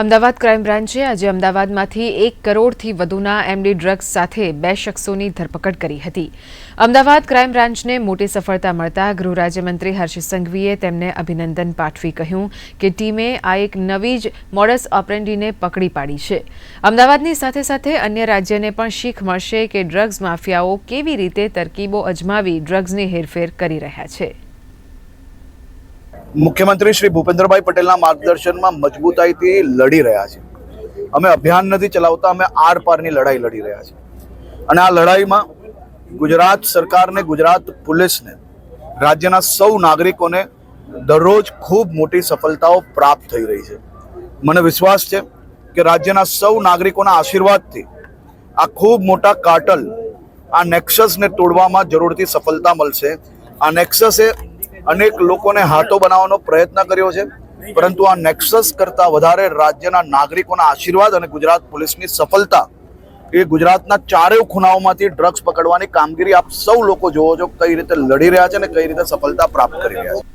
Ahmedabad crime બ્રાન્ચે આજે અમદાવાદમાંથી એક કરોડથી વધુના એમડી ડ્રગ્સ સાથે બે શખ્સોની ધરપકડ કરી હતી. અમદાવાદ ક્રાઇમ બ્રાન્ચને મોટી સફળતા મળતા ગૃહ રાજ્યમંત્રી હર્ષ સંઘવીએ તેમને અભિનંદન પાઠવી કહ્યું કે ટીમે આ એક નવી જ મોડસ ઓપરેન્ડીને પકડી પાડી છે. અમદાવાદની સાથે સાથે અન્ય રાજ્યને પણ શીખ મળશે કે ડ્રગ્સ માફિયાઓ કેવી રીતે તરકીબો અજમાવી ડ્રગ્સની હેરફેર કરી રહ્યા છે. મુખ્યમંત્રી શ્રી ભૂપેન્દ્રભાઈ પટેલના માર્ગદર્શનમાં મજબૂતાઈથી લડી રહ્યા છે. અમે અભિયાન નથી ચલાવતા, અમે આરપારની લડાઈ લડી રહ્યા છીએ. અને આ લડાઈમાં ગુજરાત સરકારને, ગુજરાત પોલીસને, રાજ્યના સૌ નાગરિકોને દરરોજ ખૂબ મોટી સફળતાઓ પ્રાપ્ત થઈ રહી છે. મને વિશ્વાસ છે કે રાજ્યના સૌ નાગરિકોના આશીર્વાદથી આ ખૂબ મોટા કાટલ આ નેક્સસને તોડવામાં જરૂરથી સફળતા મળશે. આ નેક્સસે અનેક લોકોને હાથો બનાવવાનો પ્રયત્ન કર્યો છે. પરંતુ આ નેક્સસ કરતા વધારે રાજ્યના નાગરિકોના આશીર્વાદ અને ગુજરાત પોલીસની સફળતા એ ગુજરાતના ચારેય ખૂણાઓમાંથી ડ્રગ્સ પકડવાની કામગીરી આપ સૌ લોકો જોવો છો કઈ રીતે લડી રહ્યા છે અને કઈ રીતે સફળતા પ્રાપ્ત કરી રહ્યા છે.